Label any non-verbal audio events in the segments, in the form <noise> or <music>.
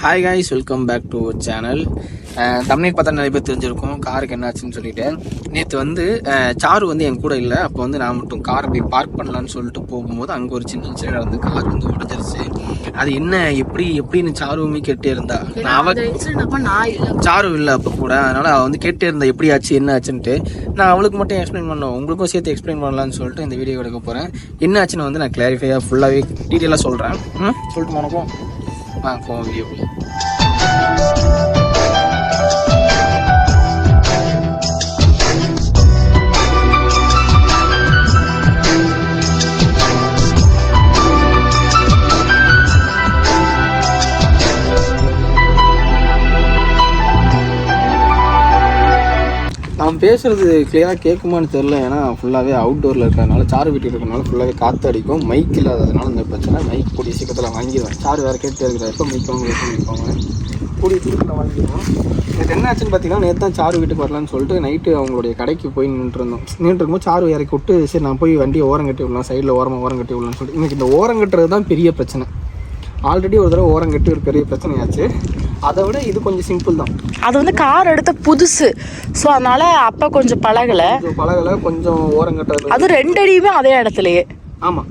Hi guys welcome back to channel Tamil பார்த்தா நிறைய பேர் தெரிஞ்சிருக்கும். காருக்கு என்னாச்சுன்னு சொல்லிட்டு. நேற்று வந்து அஹ், சாரு வந்து என் கூட இல்லை. அப்போ வந்து நான் மட்டும் காரை போய் பார்க் பண்ணலான்னு சொல்லிட்டு போகும்போது அங்கே ஒரு சின்ன இன்சிடென்ட் நடந்து கார் வந்து உடஞ்சிருச்சு அது என்ன எப்படி எப்படின்னு சாருவுமே கேட்டே இருந்தா. நான் அவ சாரு இல்லை அப்போ கூட. அதனால அவள் வந்து கேட்டே இருந்தா எப்படி ஆச்சு என்ன ஆச்சுன்ட்டு? நான் அவளுக்கு மட்டும் எக்ஸ்பிளைன் பண்ணோம் உங்களுக்கும் சேர்த்து எக்ஸ்பிளைன் பண்ணலாம்னு சொல்லிட்டு இந்த வீடியோ எடுக்க போகிறேன் என்ன ஆச்சுன்னு வந்து நான் கிளாரிஃபையாக ஃபுல்லாகவே டீட்டெயிலாக சொல்கிறேன் சொல்லிட்டு போனப்போ ஆ போவோம் வீடியோ நான் பேசுறது கிளியராக கேட்குமான்னு தெரில ஏன்னா ஃபுல்லாகவே அவுட்டோரில் இருக்கிறதுனால சாரு வீட்டுக்கு இருக்கிறனால ஃபுல்லாகவே காற்று அடிக்கும் மைக் இல்லாததுனால இந்த பிரச்சனை. மைக் கூடிய சீக்கிரத்தில் வாங்கிடுவேன். சாரு வேறு கேட்டு இருக்கிற எப்போ மைக் வாங்க எப்போ மைக் கூடிய சீக்கிரத்தில் வாங்கிடுவோம். நேற்று என்ன ஆச்சுன்னு பார்த்தீங்கன்னா நேற்று தான் சாரு வீட்டுக்கு வரலான்னு சொல்லிட்டு நைட்டு அவங்களுடைய கடைக்கு போய் நின்றுருந்தோம். நின்றுருக்கும்போது நின்றுட்டு சாரு இறக்கி விட்டு சரி நான் போய் வண்டியை ஓரம் கட்டி விடலாம். சைடில் ஓரமாக ஓரம் கட்டி விடலாம்னு சொல்லிட்டு. எனக்கு இந்த ஓரம் கட்டுறது தான் பெரிய பிரச்சனை. ஆல்ரெடி ஒரு தடவை ஓரம் கட்டி ஒரு பெரிய பிரச்சனையாச்சு. அதை விட இது கொஞ்சம் சிம்பிள் தான். அது வந்து கார் எடுத்த புதுசு. ஸோ அதனால அப்ப கொஞ்சம் பழகல. பழகலை கொஞ்சம் ஓரம் கட்டுறது அது ரெண்டு அடியுமே அதே இடத்துலயே. ஆமாம்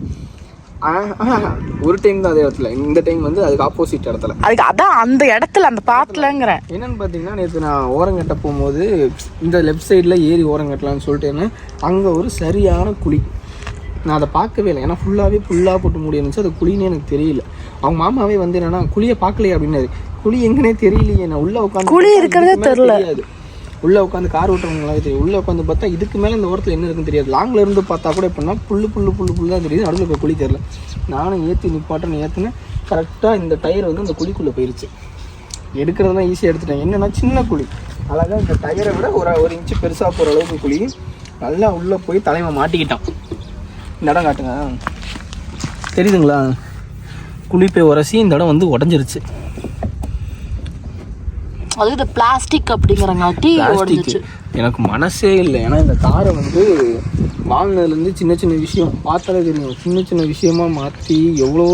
ஒரு டைம் தான் அதே இடத்துல. இந்த டைம் வந்து அதுக்கு ஆப்போசிட் இடத்துல. அதுக்கு அதான் அந்த இடத்துல அந்த பாத்துலங்கிறேன். என்னன்னு பார்த்தீங்கன்னா நேற்று நான் ஓரங்கட்ட போகும்போது இந்த லெஃப்ட் சைடில் ஏறி ஓரங்கட்டலாம்னு சொல்லிட்டு என்ன அங்கே ஒரு சரியான குழி. நான் அதை பார்க்கவே இல்லை. ஏன்னா ஃபுல்லாகவே புல்லாக போட்டு மூடி இருந்துச்சு. அது குழின்னு எனக்கு தெரியல. அவங்க மாமாவே வந்து என்னன்னா குழியை பார்க்கலையே அப்படின்னாரு. குழி எங்கனே தெரியலையே நான் உள்ளே உட்காந்து குழி இருக்கிறதே தெரியல. உள்ளே உட்காந்து கார் ஓட்டுறவங்களாவே தெரியும். உள்ளே உட்காந்து பார்த்தா இதுக்கு மேலே இந்த ஓரத்தில் என்ன இருக்குன்னு தெரியாது. லாங்கில் இருந்து பார்த்தா கூட எப்படின்னா புல்லு புல்லு புல்லு புல்லு தான் தெரியுது. நடுவில் இருக்க குழி தெரியல. நானும் ஏற்றி நிப்பாட்டேன்னு ஏற்றுனேன் கரெக்டாக இந்த டயர் வந்து அந்த குழிக்குள்ளே போயிருச்சு. எடுக்கிறதுலாம் ஈஸியாக எடுத்துட்டேன். என்னன்னா சின்ன குழி. அழகாக இந்த டயரை விட ஒரு ஒரு இன்ச்சு பெருசாக போகிற அளவுக்கு குழி. நல்லா உள்ளே போய் தலைமை மாட்டிக்கிட்டான். இந்த இடம் காட்டுங்க. தெரியுதுங்களா? குழி போய் உரசி இந்த இடம் வந்து உடஞ்சிருச்சு. அது இந்த பிளாஸ்டிக் அப்படிங்கிறங்காட்டி உடஞ்சிச்சு எனக்கு மனசே இல்லை. ஏன்னா இந்த காரை வந்து வாங்கினதுலேருந்து சின்ன சின்ன விஷயம் பார்த்தாலே தெரியும். சின்ன சின்ன விஷயமா மாற்றி எவ்வளோ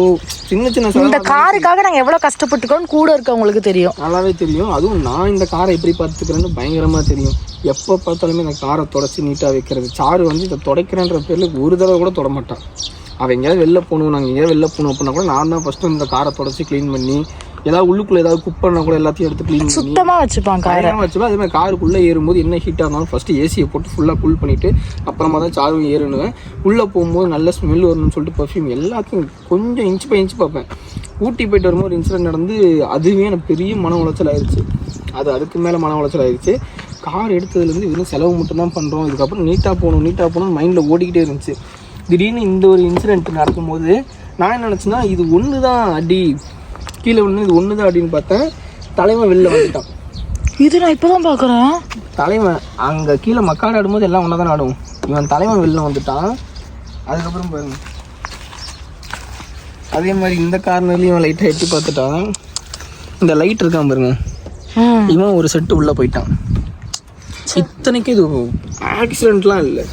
சின்ன சின்ன இந்த காருக்காக நாங்க எவ்வளவு கஷ்டப்பட்டுக்கோன்னு கூட இருக்கவங்களுக்கு தெரியும். நல்லாவே தெரியும். அதுவும் நான் இந்த காரை எப்படி பார்த்துக்கிறேன்னு பயங்கரமாக தெரியும். எப்போ பார்த்தாலுமே இந்த காரை தொடச்சி நீட்டாக வைக்கிறது. சாரு வந்து இதை துடைக்கிறேன்ற பேரில் ஒரு தடவை கூட தொட மாட்டான் அவன் எங்கேயாவது வெளில போகணும் நாங்கள் எங்கேயாவது வெளில போகணும் அப்படின்னா கூட நான் தான் ஃபஸ்ட்டு இந்த காரை தொடச்சி க்ளீன் பண்ணி ஏதாவது உள்ளுக்குள்ளே ஏதாவது குப்பைனா கூட எல்லாத்தையும் எடுத்து க்ளீன் பண்ணி சுத்தமா வச்சுப்பான் காரை. வச்சுப்பா அதே மாதிரி காருக்குள்ளே ஏறும்போது என்ன ஹீட்டாக இருந்தாலும் ஃபஸ்ட்டு ஏசியை போட்டு ஃபுல்லாக கூல் பண்ணிவிட்டு அப்புறமா தான் சாரும் ஏறணுவேன். உள்ளே போகும்போது நல்ல ஸ்மெல் வரணும்னு சொல்லிட்டு பர்ஃப்யூம் எல்லாத்தையும் கொஞ்சம் இன்ச் பை இன்ச் பார்ப்பேன். ஊட்டி போயிட்டு வரும்போது ஒரு இன்சிடென்ட் நடந்து அதுவே எனக்கு பெரிய மன உளைச்சல் ஆயிடுச்சு அது அதுக்கு மேலே மன உளைச்சல் ஆயிடுச்சு கார் எடுத்ததுலேருந்து வெறும் செலவு மட்டும்தான் பண்ணுறோம் இதுக்கப்புறம் நீட்டாக போகணும் நீட்டாக போகணும்னு மைண்டில் ஓடிக்கிட்டே இருந்துச்சு. திடீர்னு இந்த ஒரு இன்சிடென்ட் நடக்கும்போது நான் என்ன நினச்சேன்னா இது ஒன்று தான் அடி. கீழே ஒன்று இது ஒன்று தான் அடின்னு பார்த்தேன் தலைவன் வெளில வந்துட்டான். இது நான் இப்பதான் பாக்குறேன் தலைவன் அங்கே கீழே மக்காடு ஆடும்போது எல்லாம் ஒன்றா தான் ஆடும். இவன் தலைவன் வெளில வந்துட்டான். அதுக்கப்புறம் பாருங்க. அதே மாதிரி இந்த கார்னர்லையும் இவன் லைட்டாக எட்டி பார்த்துட்டான். இந்த லைட் இருக்கான் பாருங்க. இவன் ஒரு செட்டு உள்ளே போயிட்டான். இத்தனைக்கு இது ஆக்சிடென்ட்லாம் இல்லை.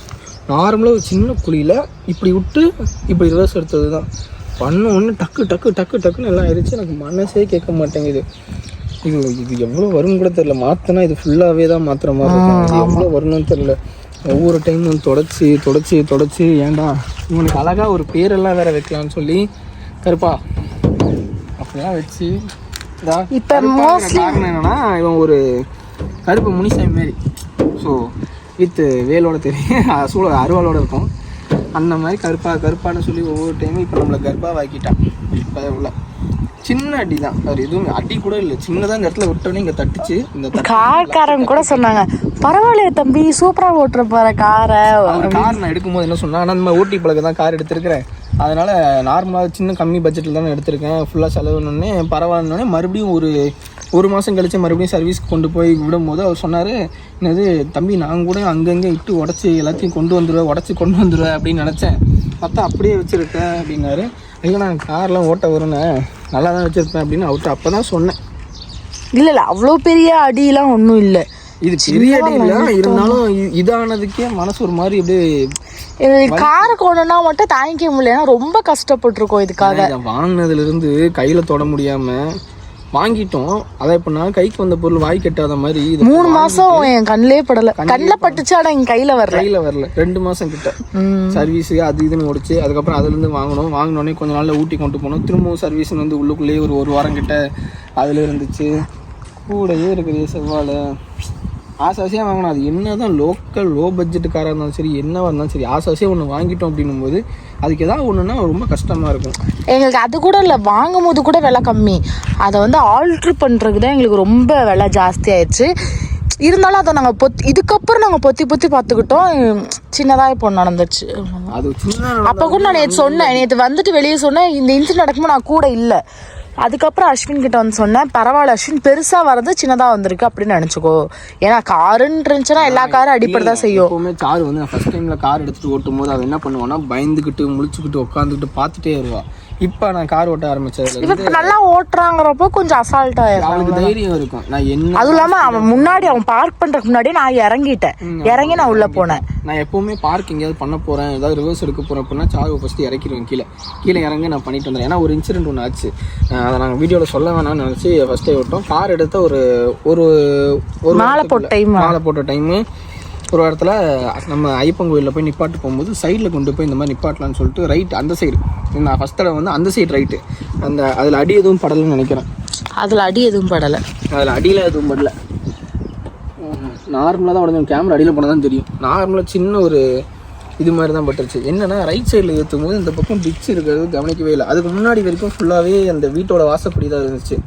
நார்மலாக ஒரு சின்ன குழியில் இப்படி விட்டு இப்படி ரிவர்ஸ் எடுத்தது தான் பண்ண ஒன்று டக்கு டக்கு டக்கு டக்குன்னு எல்லாம் ஆயிடுச்சு. எனக்கு மனசே கேட்க மாட்டேங்குது. இது இது எவ்வளோ வரும்னு கூட தெரில மாற்றினா இது ஃபுல்லாகவே தான் மாற்றுற மாதிரி இருக்கும். எவ்வளோ வரணும்னு தெரில ஒவ்வொரு டைமும் தொடச்சி தொடச்சி தொடச்சி. ஏன்டா? இவனுக்கு அழகாக ஒரு பேரெல்லாம் வேற வைக்கலாம்னு சொல்லி கருப்பா. அப்படிலாம் வச்சு இப்ப காரணம் என்னன்னா இவன் ஒரு கருப்பு முனிசாமி மாதிரி. ஸோ வித் வேலோட தெரியும். <laughs> சூழ அருவாளோட இருக்கும். அந்த மாதிரி கருப்பா கருப்பான்னு சொல்லி ஒவ்வொரு டைமும் இப்போ நம்மளை கர்ப்பாக ஆக்கிட்டான் இப்போ உள்ள. சின்ன அடி தான் அது எதுவும் அடி கூட இல்லை. சின்னதாக இந்த இடத்துல விட்டோன்னே இங்கே தட்டுச்சு. இந்த கார்காரங்க கூட சொன்னாங்க. பரவாயில்லையே தம்பி சூப்பரா ஓட்டுற போற காரை. கார் நான் எடுக்கும்போது என்ன சொன்னா ஆனால் நம்ம ஊட்டி பழக்க தான் கார் எடுத்திருக்கிறேன். அதனால் நார்மலாக சின்ன கம்மி பட்ஜெட்டில் தானே எடுத்திருக்கேன். ஃபுல்லாக செலவுனோடனே பரவாயில்லனே மறுபடியும் ஒரு ஒரு மாதம் கழித்து மறுபடியும் சர்வீஸ்க்கு கொண்டு போய் விடும்போது அவர் சொன்னார் என்னது தம்பி நான் கூட அங்கங்கே இட்டு உடச்சி எல்லாத்தையும் கொண்டு வந்துடுவேன் உடச்சி கொண்டு வந்துடுவேன் அப்படின்னு நினச்சேன். பார்த்தா அப்படியே வச்சுருக்கேன் அப்படின்னாரு. ஐயோ நான் கார்லாம் ஓட்ட வரும்னே நல்லா தான் வச்சுருப்பேன் அப்படின்னு அவர்கிட்ட அப்போ தான் சொன்னேன். இல்லை இல்லை அவ்வளோ பெரிய அடியெலாம் ஒன்றும் இல்லை. இது பெரிய அடி இல்லை இருந்தாலும் இதானதுக்கே மனசு ஒரு மாதிரி அப்படியே காரு கொண்டுனா மட்டும் தாங்கிக்க முடியல ஏன்னா ரொம்ப கஷ்டப்பட்டிருக்கோம் இதுக்காக. இதை வாங்கினதுல இருந்து கையில தொட முடியாம வாங்கிட்டோம். அதை இப்போ நான் கைக்கு வந்த பொருள் வாய் கட்டாத மாதிரி இது மூணு மாசம் என் கண்ணிலே படல. கண்ணில் பட்டுச்சு ஆனா என் கையில வரல. கையில வரல. ரெண்டு மாசம் கிட்ட. சர்வீஸ் அது இதுன்னு ஓடிச்சு. அதுக்கப்புறம் அதுல இருந்து வாங்கணும் வாங்கினோடனே கொஞ்ச நாள்ல ஊட்டி கொண்டு போனோம். திரும்பவும் சர்வீஸ் வந்து உள்ளுக்குள்ளேயே ஒரு ஒரு வாரம் கிட்ட அதுல இருந்துச்சு. கூடயே இருக்குது செவ்வாழை. ஆசை ஆசையாக வாங்கணும் அது என்னதான் லோக்கல் லோ பட்ஜெட் காராக இருந்தாலும் சரி என்னவா இருந்தாலும் சரி ஆசை ஆசையாக ஒன்று வாங்கிட்டோம் அப்படின்னும் போது அதுக்கு ஏதாவது ஒன்றுனா ரொம்ப கஷ்டமா இருக்கும். எங்களுக்கு அது கூட இல்லை வாங்கும் போது கூட விலை கம்மி. அதை வந்து ஆல்ட்ரு பண்ணுறதுக்கு தான் எங்களுக்கு ரொம்ப விலை ஜாஸ்தி ஆயிடுச்சு. இருந்தாலும் அதை நாங்கள் பொத்தி இதுக்கப்புறம் நாங்கள் பொத்தி பொத்தி பார்த்துக்கிட்டோம். சின்னதாக இப்போ நடந்துச்சு அப்போ கூட நான் நேற்று சொன்னேன் நேற்று வந்துட்டு வெளியே சொன்னேன் இந்த இன்சிடென்ட் நடக்கும்போது நான் கூட இல்லை. அதுக்கப்புறம் அஸ்வின் கிட்ட வந்து சொன்னேன் பரவாயில்ல அஸ்வின் பெருசாக வர்றது சின்னதாக வந்திருக்கு அப்படின்னு நினச்சிக்கோ. ஏன்னா காருன்னு இருந்துச்சுன்னா எல்லா காரும் அடிப்படை தான் செய்யும். எப்பவுமே கார் வந்து நான் ஃபர்ஸ்ட் டைம்ல கார் எடுத்துட்டு ஓட்டும் போது அவன் என்ன பண்ணுவான்னா பயந்துக்கிட்டு முழிச்சுக்கிட்டு உட்காந்துக்கிட்டு பார்த்துட்டே வருவா. இப்போ நான் கார் ஓட்ட ஆரம்பிச்சதுல நல்லா ஓட்டுறாங்கிறப்போ கொஞ்சம் அசால்ட் ஆயிடும் அவனுக்கு தைரியம் இருக்கும். நான் என்ன அதுவும் இல்லாம அவன் முன்னாடி அவன் பார்க் பண்றதுக்கு முன்னாடியே நான் இறங்கிட்டேன். இறங்கி நான் உள்ள போனேன். நான் எப்பவுமே பார்க் எங்கேயாவது பண்ண போறேன். ஏதாவது ரிவர்ஸ் எடுக்க போறேன் அப்படின்னா சார்வை ஃபர்ஸ்ட் இறக்கிடுவேன் கீழே. கீழே இறங்கி நான் பண்ணிட்டு வந்துடுறேன். ஏன்னா ஒரு இன்சிடென்ட் ஒன்று ஆச்சு. அதை நாங்கள் வீடியோவில் சொல்ல வேணாம்னு நினச்சி ஃபர்ஸ்டே விட்டோம். கார் எடுத்த ஒரு ஒரு ஒரு மாலை போட்ட டைம் மாலை போட்ட டைமு ஒரு இடத்துல நம்ம ஐயப்பன் கோயிலில் போய் நிப்பாட்டு போகும்போது சைடில் கொண்டு போய் இந்த மாதிரி நிப்பாட்டலாம்னு சொல்லிட்டு ரைட் அந்த சைடு நான் ஃபஸ்ட் தடவை வந்து அந்த சைடு ரைட்டு அந்த அதில் அடி எதுவும் படலைன்னு நினைக்கிறேன். அதுல அடி எதுவும் படல. அதில் அடியில் எதுவும் படல. நார்மலாக தான் உடஞ்சு கேமரா அடியில் போனால் தான் தெரியும். நார்மலாக சின்ன ஒரு இது மாதிரி தான் பட்டுருச்சு. என்னன்னா ரைட் சைடில் ஏற்றும் போது இந்த பக்கம் டிச் இருக்கிறது கவனிக்கவே இல்லை. அதுக்கு முன்னாடி வரைக்கும் ஃபுல்லாகவே அந்த வீட்டோட வாசப்படி தான் இருந்துச்சு.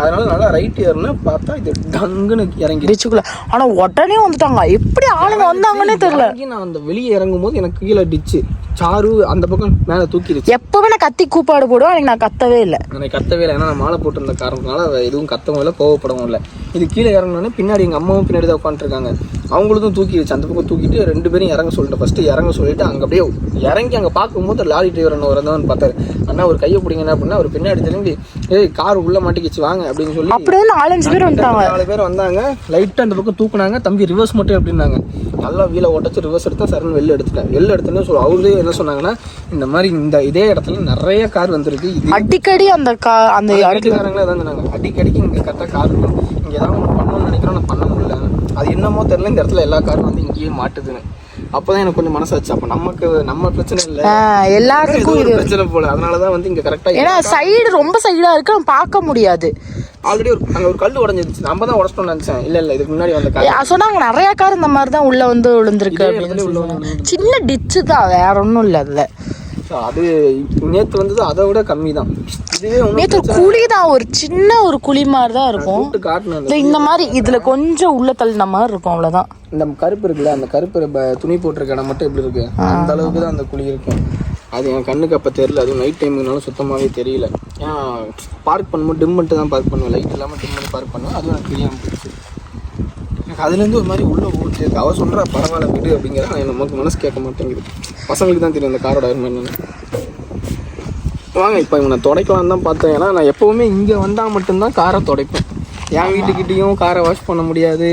அதனால நல்லா ரைட் ஏறினா பார்த்தா இது டங்குன்னு இறங்கி டிச்சுக்குள்ள ஆனா உடனே வந்துட்டாங்க எப்படி ஆளுங்க வந்தாங்கன்னே தெரியல. நான் அந்த வெளியே இறங்கும் போது எனக்கு கீழே டிச்சு சாரு அந்த பக்கம் மேலே தூக்கிடுச்சு எப்பவுமே நான் கத்தி கூப்பாடு போடுவேன் அன்னைக்கு நான் கத்தவே இல்லை. எனக்கு கத்தவே இல்லை. ஏன்னா நான் மாலை போட்டிருந்த காரணத்தினால எதுவும் கத்தவும் இல்லை கோவப்படவும் இல்லை. இது கீழே இறங்கினோடனே பின்னாடி எங்கள் அம்மாவும் பின்னாடி தான் உட்காந்துருக்காங்க அவங்களுக்கும் தூக்கிடுச்சு அந்த பக்கம் தூக்கிட்டு ரெண்டு பேரும் இறங்க சொல்லிட்டு ஃபஸ்ட்டு இறங்க சொல்லிட்டு அங்கே அப்படியே இறங்கி அங்கே பார்க்கும்போது லாரி டிரைவர் என்ன வரந்தவன் பார்த்தாரு. அண்ணா ஒரு கையை பிடிங்க அப்படின்னா அவர் பின்னாடி திரும்பி ஏய் கார் உள்ள மாட்டிக்கிச்சு வாங்க அப்படின்னு சொல்லி அப்படி வந்து நாலஞ்சு பேர் வந்துட்டாங்க. நாலு பேர் வந்தாங்க. லைட்டாக அந்த பக்கம் தூக்குனாங்க. தம்பி ரிவர்ஸ் மட்டும் அப்படின்னாங்க. நல்லா வீலை உடச்சு ரிவர்ஸ் எடுத்தா சரண் வெளில எடுத்துட்டேன் வெளில எடுத்தோன்னே சொல்ல அவரே என்ன சொன்னாங்கன்னா இந்த மாதிரி இந்த இதே இடத்துல நிறைய கார் வந்திருக்கு. இது அடிக்கடி அந்த கா அந்த வீட்டுக்காரங்களே தான் சொன்னாங்க. அடிக்கடிக்கு இங்கே கரெக்டாக கார் இங்கே ஏதாவது ஒன்று பண்ணணும்னு நினைக்கிறோம் நான் பண்ண முடியல. அது என்னமோ தெரியல இந்த இடத்துல எல்லா காரும் வந்து இங்கேயே மாட்டுதுன்னு. அப்போதான் எனக்கு கொஞ்சம் மனசாச்சு. அப்போ நமக்கு நம்ம பிரச்சனை இல்லை. ஏதோ ஒரு பிரச்சனை போல. அதனால தான் வந்து இங்கே கரெக்டாக ஏன்னா சைடு ரொம்ப சைடா இருக்கு. நம்ம பார்க்க முடியாது. ஆல்ரெடி ஒரு அங்கே ஒரு கல் உடஞ்சிருச்சு நம்ம தான் உடச்சிட்டோம்னு நினச்சேன். இல்லை இல்லை இதுக்கு முன்னாடி வந்த கார் சொன்னாங்க நிறைய கார் இந்த மாதிரி தான் உள்ள வந்து விழுந்திருக்கு அப்படின்னு சொல்லுவாங்க சின்ன டிச்சு தான். வேற ஒன்றும் இல்லை அதுல. அது நேற்று வந்தது அதை விட கம்மி தான் நேற்று குழி தான் ஒரு சின்ன ஒரு குழி மாதிரி தான் இருக்கும். காட்டணும் இந்த மாதிரி இதுல கொஞ்சம் உள்ள தள்ளின மாதிரி இருக்கும் அவ்வளவுதான். இந்த கருப்பு இருக்குல்ல அந்த கருப்பு துணி போட்டிருக்க இடம் மட்டும் எப்படி இருக்கு? அந்த அளவுக்கு தான் அந்த குழி இருக்கும். அது என் கண்ணுக்கு அப்போ தெரியல. அதுவும் நைட் டைமுனால சுத்தமாகவே தெரியல. ஏன் பார்க் பண்ணும்போது டிம் பண்ணிட்டு தான் பார்க் பண்ணுவேன். லைட் இல்லாமல் டிம் பண்ணி பார்க் பண்ணுவேன் அதுவும் எனக்கு தெரியாமல் போயிடுச்சு. எனக்கு அதுலேருந்து ஒரு மாதிரி உள்ளே இருக்கு அவள் சொல்கிறா பரவாயில்ல விடு அப்படிங்கிற. நமக்கு மனசு கேட்க மாட்டேங்குது. பசங்களுக்கு தான் தெரியும் அந்த காரோட அருமை என்னன்னு. வாங்க இப்போ இவனை துடைக்கலாம் தான் பார்த்தேன். ஏன்னா நான் எப்போவுமே இங்கே வந்தால் மட்டும்தான் காரை துடைப்பேன். என் வீட்டுக்கிட்டேயும் காரை வாஷ் பண்ண முடியாது.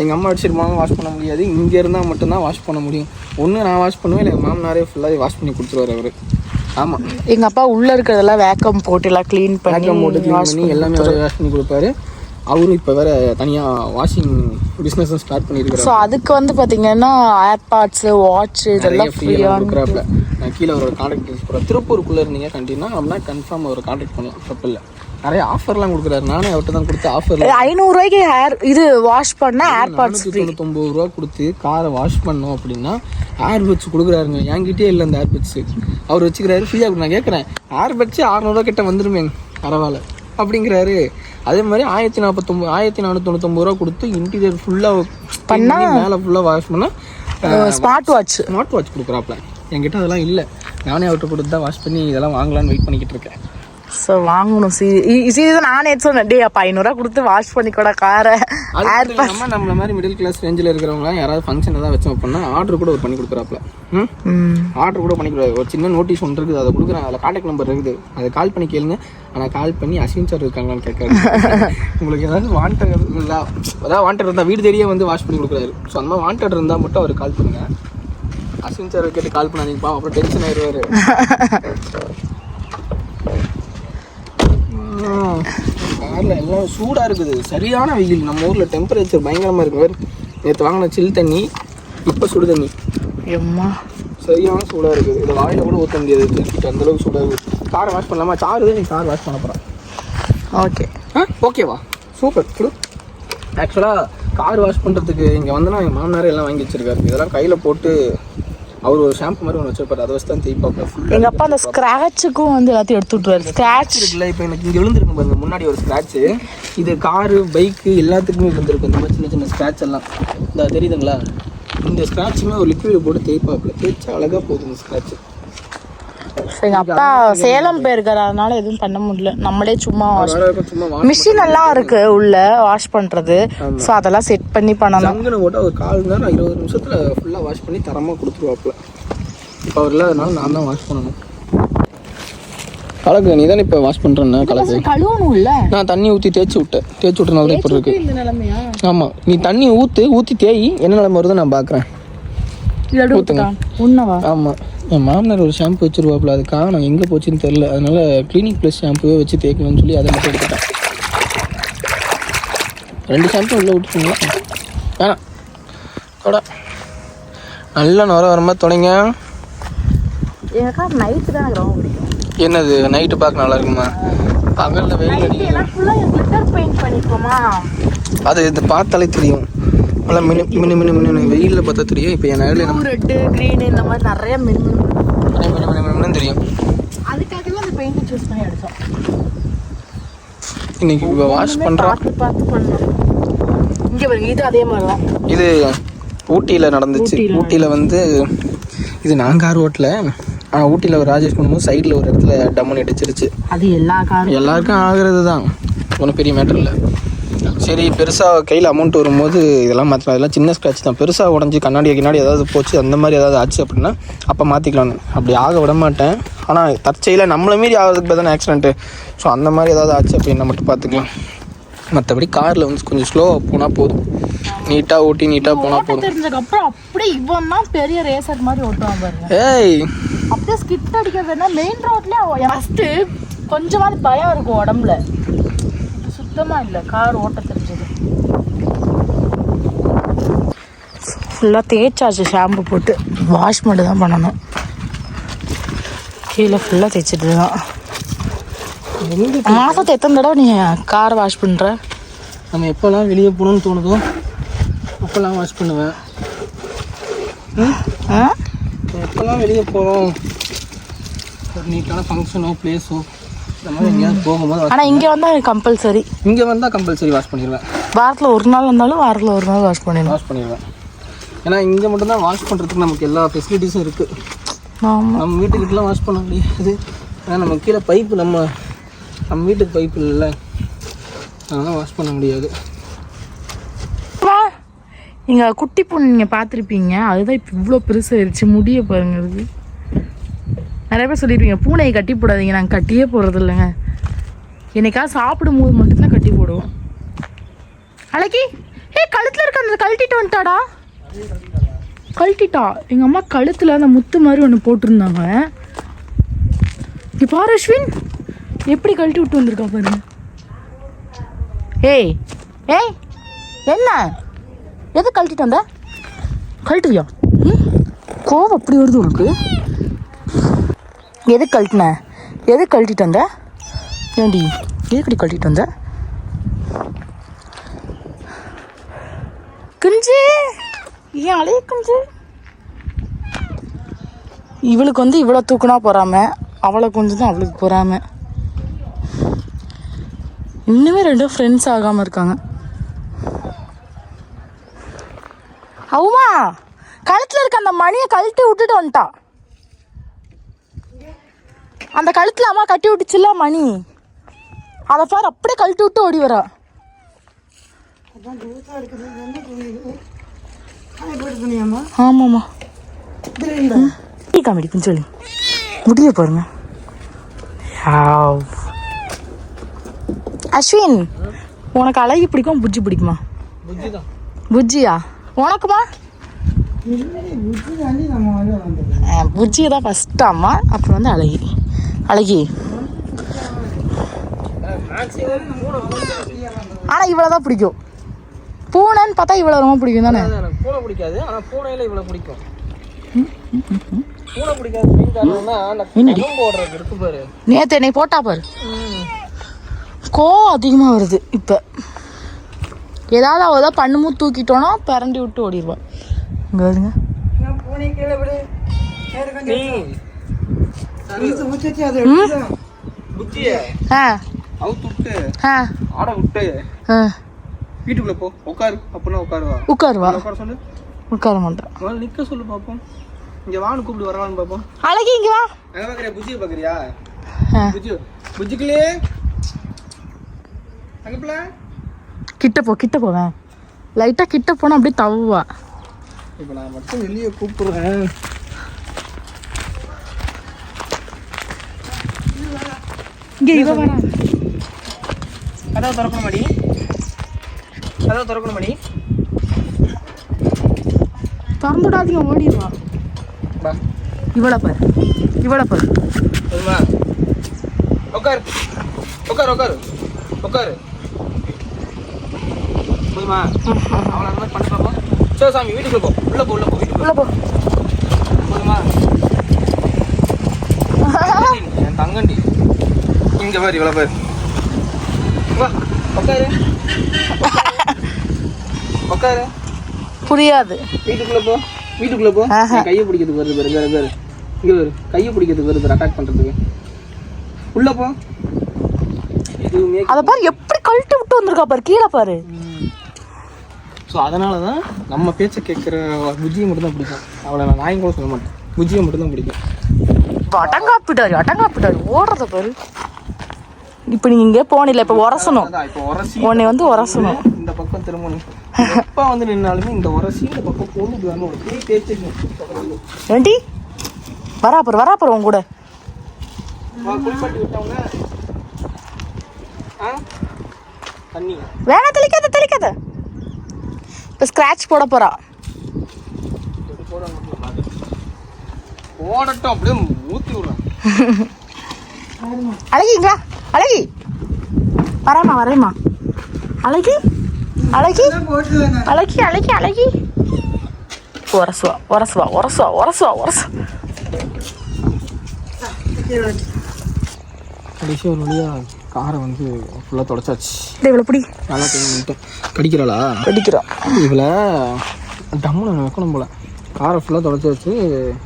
எங்கள் அம்மா அடிச்சிருப்பாங்க வாஷ் பண்ண முடியாது. இங்கே இருந்தால் மட்டும்தான் வாஷ் பண்ண முடியும். ஒன்று நான் வாஷ் பண்ணுவேன் இல்லை எங்கள் மாமனாரே ஃபுல்லாக வாஷ் பண்ணி கொடுத்துருவாரு அவர். ஆமாம் எங்க அப்பா உள்ள இருக்கிறதெல்லாம் வேக்கம் போட்டு எல்லாம் க்ளீன் பண்ணி வேக்கம் போட்டு க்ளீன் பண்ணி எல்லாமே வாஷ் பண்ணி கொடுப்பாரு. அவரும் இப்போ வேற தனியாக வாஷிங் பிஸ்னஸும் ஸ்டார்ட் பண்ணியிருக்கிறாரு ஸோ அதுக்கு வந்து பாத்தீங்கன்னா ஏர்பாட்ஸ் வாட்ச் நிறைய இதெல்லாம் ஃப்ரீயாக கொடுக்குறாப்புல. நான் கீழே ஒரு கான்டாக்ட் போகிறேன் திருப்பூருக்குள்ளே இருந்தீங்க கண்டிப்பாக அப்படின்னா கன்ஃபார்ம் ஒரு கான்டாக்ட் பண்ணலாம். தப்பு இல்லை. நிறைய ஆஃபர்லாம் கொடுக்குறாரு. நானே அவர்கிட்ட தான் கொடுத்து ஆஃபர் ஐநூறு ரூபாய்க்கு ஹேர் இது வாஷ் பண்ண ஏர்பாட்ஸ் தொண்ணூத்தொம்பது ரூபா கொடுத்து காரை வாஷ் பண்ணோம் அப்படின்னா ஏர் பட்ஸ் கொடுக்குறாருங்க. என்கிட்டயே இல்லை அந்த ஏர் பட்ஸு அவர் வச்சுக்கிறாரு. ஃப்ரீயாக நான் கேட்குறேன் ஏர் பட்ஸு அறநூறுவா கிட்ட வந்துருமே பரவாயில்ல. அப்படிங்கிறாரு. அதே மாதிரி ஆயிரத்தி நாற்பத்தொம்பது ஆயிரத்தி நானூற்றி தொண்ணூத்தொம்பது ரூபா கொடுத்து இன்டீரியர் ஃபுல்லாக பண்ணா மேலே ஃபுல்லாக வாஷ் பண்ணால் ஸ்மார்ட் வாட்ச் ஸ்மார்ட் வாட்ச் கொடுக்குறாப்ல. என்கிட்ட அதெல்லாம் இல்லை. நானே அவர்கிட்ட கொடுத்து தான் வாஷ் பண்ணி இதெல்லாம் வாங்கலாம்னு வெயிட் பண்ணிக்கிட்டு இருக்கேன். ஸோ வாங்கணும். சி சீரியஸாக நானே சொன்னேன். டே அப்போ ஐநூறுரூவா கொடுத்து வாஷ் பண்ணிக்கூட காரை. மட்டும் இல்லாம நம்மள மாதிரி மிடில் கிளாஸ் ரேஞ்சில் இருக்கிறவங்க யாராவது ஃபங்க்ஷன் ஏதாவது வச்சோம் அப்படின்னா ஆர்டர் கூட ஒரு பண்ணி கொடுக்குறாப்ல ஆர்டர் கூட பண்ணி கொடுக்குறாரு ஒரு சின்ன நோட்டீஸ் ஒன்று இருக்குது அதை கொடுக்குறேன் அதில் கான்டாக்ட் நம்பர் இருக்குது. அதை கால் பண்ணி கேளுங்க. ஆனால் கால் பண்ணி அஸ்வின் சார் இருக்காங்களான்னு கேட்காரு <laughs> உங்களுக்கு ஏதாவது வாண்டட் இருந்தா அதாவது வாண்டட் இருந்தால் வீடு தேடியே வந்து வாஷ் பண்ணி கொடுக்குறாரு. ஸோ அந்த மாதிரி வாண்டட் இருந்தால் மட்டும் அவர் கால் பண்ணுங்க. அஸ்வின் சார் கேட்டு கால் பண்ணாதீங்கப்பா. அப்புறம் டென்ஷன் ஆயிடுவாரு. <laughs> காரில் எல்லாம் சூடாக இருக்குது. சரியான வெயில். நம்ம ஊரில் டெம்பரேச்சர் பயங்கரமாக இருக்கு. வேறு நேற்று வாங்கின சில் தண்ணி இப்போ சுடு தண்ணி. எம்மா. சரியான சூடாக இருக்குது இதை வாயில் கூட ஊற்ற முடியாது. தூக்கிட்டு அந்தளவுக்கு சூடாக இருக்குது காரை வாஷ் பண்ணலாமா? சாரு நீ கார் வாஷ் பண்ண போகிறேன் ஓகே ஆ ஓகேவா சூப்பர். குடு ஆக்சுவலாக கார் வாஷ் பண்ணுறதுக்கு இங்கே வந்தனா எங்கள் மாமனாரே எல்லாம் வாங்கி வச்சிருக்காரு. இதெல்லாம் கையில் போட்டு அவர் ஒரு ஷாம்பு மாதிரி ஒன்று வச்சிருப்பாரு. அதை வச்சு தான் தேய்ப்பாப்பில் ஃபுல்லாக எங்க அப்பா அந்த ஸ்கிராட்சுக்கும் வந்து எல்லாத்தையும் எடுத்து விட்டுருவாரு. ஸ்கிராட்ச் இருக்குல்ல இப்போ எனக்கு இங்கே விழுந்திருக்கு பாருங்க முன்னாடி ஒரு ஸ்க்ராட்ச்சு இது காரு பைக்கு எல்லாத்துக்குமே விழுந்திருக்கு. இந்த மாதிரி சின்ன சின்ன ஸ்க்ராட்ச் எல்லாம். இந்த தெரியுதுங்களா? இந்த ஸ்க்ராட்சுமே ஒரு லிக்விட் போட்டு தேய்ப்பாப்பில். தேய்ச்சா அழகாக போகுது இந்த ஸ்க்ராட்ச் எங்க அப்பா சேலம் போயிருக்காரு. அதனால எதுவும் பண்ண முடியல. நம்மளே சும்மா வாஷ் மிஷின் எல்லாம் இருக்கு உள்ள வாஷ் பண்றது. ஸோ அதெல்லாம் செட் பண்ணி பண்ணணும். ஒரு கால் நேரம் இருபது நிமிஷத்தில் ஃபுல்லாக வாஷ் பண்ணி தரமாக கொடுத்துருவாப்புல. இப்போ அவர் இல்லாதனால நான் தான் வாஷ் பண்ணணும். கலக்கு நீ தானே இப்போ வாஷ் பண்ணுறேன்னா கலக்கு? கழுவணும் இல்ல நான் தண்ணி ஊற்றி தேய்ச்சி விட்டேன். தேய்ச்சி விட்டனால தான் இப்போ இருக்கு. ஆமாம் நீ தண்ணி ஊற்று ஊற்றி தேய் என்ன நிலைமை வருதோ நான் பார்க்குறேன். உன்னவா ஆமாம் என் மாமனார் ஒரு ஷாம்பு வச்சிருவாப்புல அது காணும் எங்கே போச்சுன்னு தெரில அதனால கிளினிக் ப்ளஸ் ஷாம்புவே வச்சு தேய்க்கணும்னு சொல்லி அதை மட்டும் எடுத்துட்டேன். ரெண்டு ஷாம்பு உள்ளே விட்டுருங்களா வேணாம். தொட நல்லா நுர வர மாதிரி தொடங்க நைட்டு தான் எனக்கு ரொம்ப பிடிக்கும். என்னது நைட்டு பார்க்க நல்லா இருக்குமா? பகலில் வெயில் அடி எல்லாம் ஃபுல்லாக கிளிட்டர் பெயிண்ட் பண்ணிக்கோமா அது இது பார்த்தாலே தெரியும். நல்லா மினி மினி மினி மினி வெயிலில் பார்த்தா தெரியும். இப்போ என் நிழல் ரெட்டு க்ரீன் இந்த மாதிரி நிறைய மின் மினி மினி. மினி மினின்னு தெரியும். அதுக்காகவே அந்த பெயிண்ட் சூஸ் பண்ணி அடிச்சோம். இன்னைக்கு இப்போ வாஷ் பண்ணுறோம் பார்த்து பண்ணோம். இங்கே பாருங்க இது அதே மாதிரி தான் இது ஊட்டியில் நடந்துச்சு. ஊட்டியில. ஊட்டியில் வந்து இது நான் கார் ஓட்டல ஆனால் ஊட்டியில் ஒரு ராஜேஷ் பண்ணும்போது சைடில் ஒரு இடத்துல டம்முன்னு அடிச்சிருச்சு அது எல்லா காரும் எல்லாருக்கும் ஆகிறது தான் ஒன்றும் பெரிய மேட்டர் இல்லை. சரி பெருசாக கையில் அமௌண்ட் வரும்போது இதெல்லாம் மாற்றலாம் இதெல்லாம் சின்ன ஸ்க்ராட்ச் தான். பெருசாக உடஞ்சி கண்ணாடி கிண்ணாடி ஏதாவது போச்சு அந்த மாதிரி ஏதாவது ஆச்சு அப்படின்னா அப்போ மாற்றிக்கலான்னு அப்படி ஆக விட மாட்டேன். ஆனால் தற்செயல நம்மளை மீறி ஆகிறதுக்கு தானே ஆக்சிடென்ட்டு ஸோ அந்த மாதிரி ஏதாவது ஆச்சு அப்படின்னா மட்டும் பார்த்துக்கலாம் மற்றபடி காரில் வந்து கொஞ்சம் ஸ்லோவாக போனால் போதும். நீட்டாக ஓட்டி நீட்டாக போனால் போதும். தெரிஞ்சதுக்கு அப்புறம் அப்படியே இவன் தான் பெரிய ரேசர் மாதிரி ஓட்டுவான் பாருங்க. ஏய்! அப்படியே ஸ்கிட் அடிக்கிறதுனா மெயின் ரோட்லயே ஃபர்ஸ்ட் கொஞ்சமாவது பயம் இருக்கும் உடம்புல. இப்ப சுத்தமா இல்லை. கார் ஓட்ட தெரிஞ்சது. ஃபுல்லாக தேய்ச்சாச்சு ஷாம்பு போட்டு. வாஷ் மட்டும் தான் பண்ணணும். கீழே ஃபுல்லாக தேய்ச்சிட்டு தான் மாதத்தை எத்தனை தடவை நீ கார் வாஷ் பண்ணுற நம்ம எப்போல்லாம் வெளியே போகணும்னு தோணுதோ அப்போல்லாம் வாஷ் பண்ணுவேன். எப்போல்லாம் வெளியே போகிறோம் ஒரு நீட்டான ஃபங்க்ஷனோ ப்ளேஸோ இந்த மாதிரி எங்கேயாவது போகும்போது ஆனால் இங்கே வந்தால் கம்பல்சரி இங்கே வந்தால் கம்பல்சரி வாஷ் பண்ணிடுவேன். வாரத்தில் ஒரு நாள் வந்தாலும் வாரத்தில் ஒரு நாள் வாஷ் பண்ணிடணும். வாஷ் பண்ணிடுவேன். ஏன்னா இங்கே மட்டும்தான் வாஷ் பண்ணுறதுக்கு நமக்கு எல்லா ஃபெசிலிட்டிஸும் இருக்குது நம்ம வீட்டுக்கிட்டலாம் வாஷ் பண்ண முடியாது. ஏன்னா நம்ம கீழே பைப்பு நம்ம நம்ம வீட்டுக்கு பைப்பு இல்லைல்ல. அதனால் வாஷ் பண்ண முடியாது. இங்கே குட்டி பொண்ணு நீங்கள் பார்த்துருப்பீங்க. அதுதான் இப்போ இவ்வளோ பெருசாயிருச்சு. முடிய பாருங்க இருக்கு நிறைய பேர் சொல்லியிருப்பீங்க பூனையை கட்டி போடாதீங்க நாங்கள் கட்டியே போடுறது இல்லைங்க என்னைக்கா சாப்பிடும் போது மட்டும்தான் கட்டி போடுவோம். அழகி ஏ கழுத்தில் இருக்க அந்த கழட்டிட்டு வந்துட்டாடா. கழட்டிட்டா? எங்கள் அம்மா கழுத்தில் அந்த முத்து மாதிரி ஒன்று போட்டிருந்தாங்க. இப்போ பாரு அஸ்வின். எப்படி கழட்டி விட்டு வந்திருக்கா பாருங்க ஏய் ஏய் என்ன? எது கழட்டிட்டு வந்த? கழட்டுவியா? ம்? கோவம் அப்படி வருது உனக்கு. எது கழட்டின? எது கழட்டிட்டு வந்த? ஏண்டி எதுக்கடி கழட்டிட்டு வந்த? குஞ்சு! ஏன் அழைய குஞ்சு? இவளுக்கு வந்து இவ்வளோ தூக்குனா போகாம அவளை கொஞ்சம் தான் அவளுக்கு போகாம இன்னுமே ரெண்டும் ஃப்ரெண்ட்ஸ் ஆகாமல் இருக்காங்க. அவுமா கழுத்தில் இருக்க அந்த மணியை கழட்டி விட்டுட்டு வந்துட்டா. அந்த கழுத்துல அம்மா கட்டி விட்டுச்சுல்ல மணி? அதை பாரு அப்படியே கழட்டி விட்டு ஓடி வரா. ஆமாம்மா. காமெடி சொல்லி. முடிய பாருங்க. அஸ்வின் உனக்கு அழகி பிடிக்கும் புஜ்ஜி பிடிக்குமா? புஜ்ஜியா? உனக்குமா? புஜ்ஜி தான் ஃபஸ்ட்டு அம்மா அப்புறம் வந்து அழகி. அழகி. மேக்ஸிமம் பூனை பிடிக்காது ஆனா இவ்வளவுதான் பிடிக்கும். பூனைன்னு பார்த்தா இவ்வளவு ரொம்ப பிடிக்கும் தானே? பூனை பிடிக்காது ஆனா பூனையில இவ்வளவு பிடிக்கும். பூனை பிடிக்காது இருக்கு பாரு. நேத்து என்னை போட்டா பாரு. கோவம் அதிகமா வருது இப்ப. ஏதாவது அவ ஏதாவது பண்ணுமோ தூக்கிட்டோன்னா பிறண்டி விட்டு ஓடிடுவா இங்க வருங்க வீட்டுக்குள்ள போ. உட்காரு. அப்படின்னா உட்காருவா? உட்காருவா? உட்கார சொல்லு. உட்கார மாட்டேன் முதல்ல நிக்க சொல்லு பாப்போம் இங்க வான்னு கூப்பிட்டு வரலான்னு பாப்போம் அழகி இங்க வா. எங்க பாக்குறியா? புஜியை பாக்குறியா? ஆ. புஜி புஜிக்கலே அங்க பிள்ளை கிட்ட போ கிட்ட போவேன் லைட்டா கிட்ட போனா அப்படியே தவுவா இப்ப நான் மட்டும் வெளியே கூப்பிடுறேன். இங்க இவ வரா. கதவை திறக்கணும் மணி. கதவை திறக்கணும் மணி. திறந்துடாதீங்க ஓடிடுவா. பா இவளை பாரு. இவளை பாரு. போதுமா உட்காரு உட்காரு உட்காரு உட்காரு போதுமா அவளை அந்த மாதிரி பண்ணி பார்ப்போம் சரி சாமி வீட்டுக்குள்ள போ. உள்ள போ உள்ள போ வீட்டுக்குள்ள. போ போதுமா என் தங்கண்டி இங்க பாரு இவ்வளோ பாரு. வா உட்காரு உட்காரு புரியாது. வீட்டுக்குள்ள போ வீட்டுக்குள்ள போ. கையை பிடிக்கிறதுக்கு வருது பாரு வேற பாரு இங்க பாரு. கையை பிடிக்கிறதுக்கு வருது அட்டாக் பண்றதுக்கு. உள்ள போ. அத பாரு எப்படி கழட்டி விட்டு வந்திருக்கா பாரு கீழே பாரு. ஸோ அதனால தான் நம்ம பேச்சை கேட்குற புஜியை மட்டும் தான் பிடிக்கும். அவளை நான் நாயும் கூட சொல்ல மாட்டேன். புஜியை மட்டும் தான் பிடிக்கும். இப்ப அடங்காப்பிட்டாரு அடங்காப்பிட்டாரு ஓடுறத பாரு. இப்ப நீங்க இங்கே போனில்ல இப்ப உரசணும். உன்னை வந்து உரசணும். இந்த பக்கம் திரும்பணும். எப்போ வந்து நின்னாலுமே இந்த உரசி இந்த பக்கம் கொண்டுட்டு வரணும். ஒரு பேய் தேய்ச்சிக்கணும் ஏண்டி? வரா பாரு வரா பாரு உன் கூட. வா, குளிப்பாட்டி விட்டவங்க. ஆ? தண்ணி. வேணா தெளிக்காத தெளிக்காத. இப்ப ஸ்கிராட்ச் போட போறா. ஓடட்டும் அப்படியே ஊற்றி விடுறேன். அழகிங்களா? அழகி. வரேம்மா வரேம்மா. அழகி? அழகி? அழகி அழகி அழகி. உரசுவா உரசுவா உரசுவா உரசுவா உரசு. கடைசி ஒரு வழியாக காரை வந்து ஃபுல்லாக தொடச்சாச்சு இவ்வளோ பிடி. நல்லா தெரிஞ்சுட்டேன் கடிக்கிறாளா? வெடிக்கிறோம் இதில் டம்முன்னு வைக்கணும் போல. காரை ஃபுல்லாக தொடச்சி வச்சு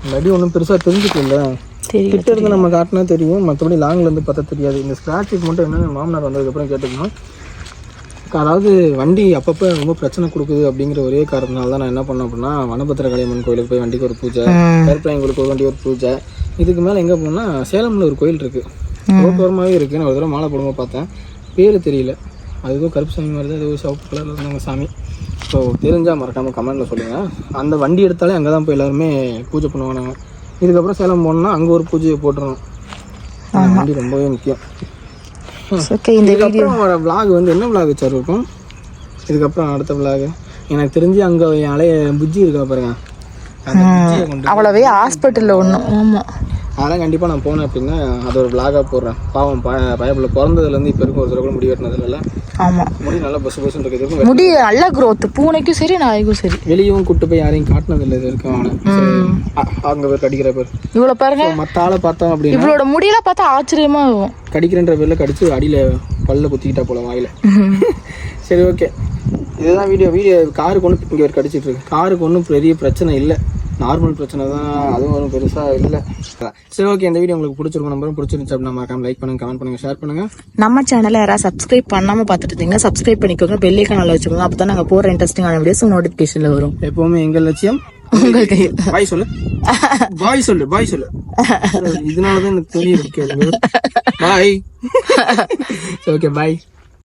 இந்த அடி ஒன்றும் பெருசாக தெரிஞ்சுக்கல. கிட்ட இருந்து நம்ம காட்டினா தெரியும். மற்றபடி லாங்கில் இருந்து பார்த்தா தெரியாது. இந்த ஸ்க்ராட்சுக்கு மட்டும் என்னென்ன மாமனார் வந்ததுக்கப்புறம் கேட்டுக்கணும். அதாவது வண்டி அப்பப்போ ரொம்ப பிரச்சனை கொடுக்குது அப்படிங்கிற ஒரே காரணத்தினால தான் நான் என்ன பண்ணேன் அப்படின்னா வனபத்திர கலையம்மன் கோயிலுக்கு போய் வண்டிக்கு ஒரு பூஜை கருப்பராயங்களுக்கு ஒரு வண்டி ஒரு பூஜை. இதுக்கு மேலே எங்கே போனா சேலமில் ஒரு கோயில் இருக்குது ரோட்டோரமாகவே இருக்குது நான் ஒரு தடவை மாலை போடும்போது பார்த்தேன். பேர் தெரியல. அது ஏதோ கருப்பு சாமி மாதிரி தான் ஏதோ சிவப்பு கலரில் இருந்தாங்க சாமி. ஸோ தெரிஞ்சால் மறக்காமல் கமெண்ட்டில் சொல்லுங்கள் அந்த வண்டி எடுத்தாலே அங்கே தான் போய் எல்லாருமே பூஜை பண்ணுவாங்க இதுக்கப்புறம் சேலம் போனோம்னா அங்கே ஒரு பூஜையை போட்டுருணும் அந்த வண்டி ரொம்பவே முக்கியம். ஓகே இந்த வர vlog வந்து என்ன vlog சார் இருக்கும்? இதுக்கப்புறம் அடுத்த vlog. எனக்கு தெரிஞ்சு அங்கே என் அலைய புஜ்ஜி இருக்கா பாருங்க. அவ்வளவே ஹாஸ்பிட்டலில் ஒன்றும் ஆமாம் அதெல்லாம் கண்டிப்பாக நான் போனேன் அப்படின்னா அது ஒரு vlog-ஆ போடுறேன். பாவம் பயப்பில் பிறந்ததுலேருந்து இப்போ இருக்கும் ஒரு தடவை கூட முடி வெட்டினதுல ஆமாம் முடி நல்லா பசு பசுன்னு இருக்குது. முடி நல்ல growth பூனைக்கும் சரி நாய்க்கும் சரி. வெளியவும் கூட்டு போய் யாரையும் காட்டினதில்லை இது இருக்கும் அவனை. அங்கே பேர் கடிக்கிற பேர். இவ்வளோ பாருங்க. மற்ற ஆளை பார்த்தோம் அப்படின்னா இவளோட முடியெல்லாம் பார்த்தா ஆச்சரியமா இருக்கும். கடிக்கிறன்ற பேரில் கடிச்சு அடியில் பல்ல குத்திக்கிட்டா போல வாயில. <laughs> சரி ஓகே இதுதான் வீடியோ வீடியோ காருக்கு ஒன்றும் இங்கே கடிச்சிட்டு இருக்கு. காருக்கு ஒன்றும் பெரிய பிரச்சனை இல்லை. நார்மல் பிரச்சனை தான் அதுவும் ஒன்றும் பெருசாக இல்லை. சரி ஓகே இந்த வீடியோ உங்களுக்கு பிடிச்சிருக்கும் நம்பரும் பிடிச்சிருந்துச்சு அப்படின்னா மறக்காம லைக் பண்ணுங்க கமெண்ட் பண்ணுங்க ஷேர் பண்ணுங்க. நம்ம சேனலை யாராவது சப்ஸ்கிரைப் பண்ணாம பார்த்துட்டு இருந்தீங்கன்னா சப்ஸ்கிரைப் பண்ணிக்கோங்க. பெல் ஐக்கான வச்சுக்கோங்க. அப்போ தான் நாங்கள் போகிற இன்ட்ரெஸ்டிங்கான வீடியோஸ் நோட்டிஃபிகேஷனில் வரும். எப்பவுமே எங்கள் லட்சியம்? உங்கள் கையில். பாய் சொல்லு. பாய் சொல்லு பாய் சொல்லு. இதனால தான் எனக்கு தெரியும் பாய் ஓகே பாய்